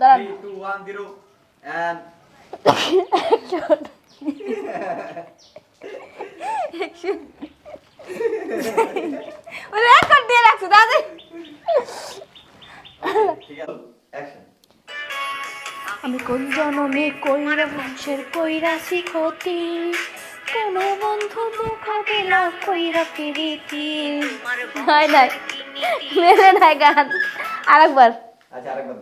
দাঁড়ান. রেকর্ড দিয়ে রাখছো দাদা আমি কোন জনমে কইরা বংশের কইরাছি ক্ষতি? কোন বন্ধু দুঃখ দিল কইরা প্রীতি? হয় নাই। মেলে নাই গান। আরেকবার। আচ্ছা আরেকবার।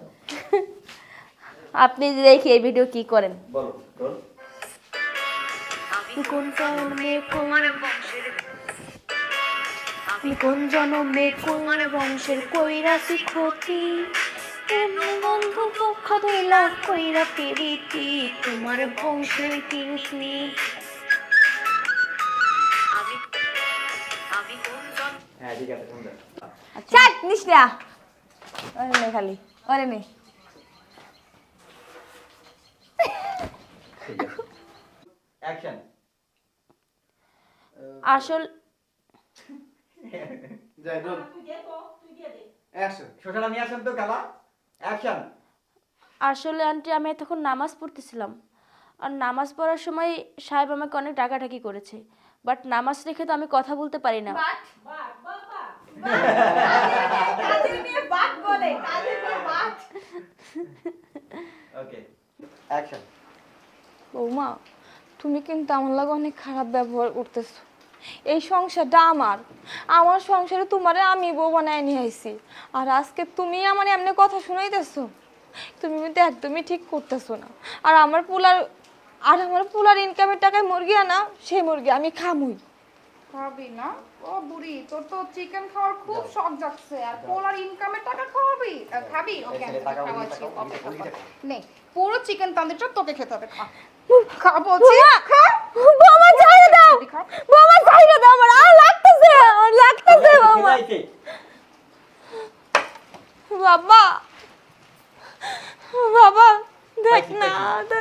আপনি দেখি এই ভিডিও কি করেন? আমি কোন জনমে কোন আমি কোন জনমে কোন বংশের কইরাছি ক্ষতি? কোন বন্ধু দিল কইরা প্রীতি? তোমার বংশের কীর্তি হ্যাঁ ঠিক আছে খালি ওরে নে ঠিক আছে অ্যাকশন আসল যাই রোল অ্যাকশন আসেন তো অ্যাকশন আসলে আন্টি আমি তখন নামাজ পড়তেছিলাম। আর নামাজ পড়ার সময় সাহেব আমাকে অনেক ডাকাডাকি করেছে। বাট নামাজ রেখে তো আমি কথা বলতে পারি না। ওকে অ্যাকশন বৌমা তুমি কিন্তু আমার লাগে অনেক খারাপ ব্যবহার করতেছো। এই সংসারটা আমার। আমার সংসারে তোমারে আমি বউ বানায় নিয়ে আইছি। আর আজকে তুমি আমার এমনি কথা শুনাইতেছো। তুমি কিন্তু একদমই ঠিক করতেছো না। আর আমার পুলার আর আমার পুলার ইনকামের টাকায় মুরগি আনা সেই মুরগি আমি খামুই। খাবি না? ও বুড়ি তোর তো চিকেন খাওয়ার খুব শখ যাচ্ছে। আর পোলার ইনকামের টাকা খাওয়াবি? খাবি? ওকে খাওয়াচ্ছি। নে পুরো চিকেন তান্দুরটা তোকে খেতে হবে খা। খা বলছি। খা। বৌমা ছাইড়ে দাও। বৌমা ছাইড়ে দাও আমার আর লাগতেছে লাগতেছে বৌমা। বাবা বাবা দেখ না।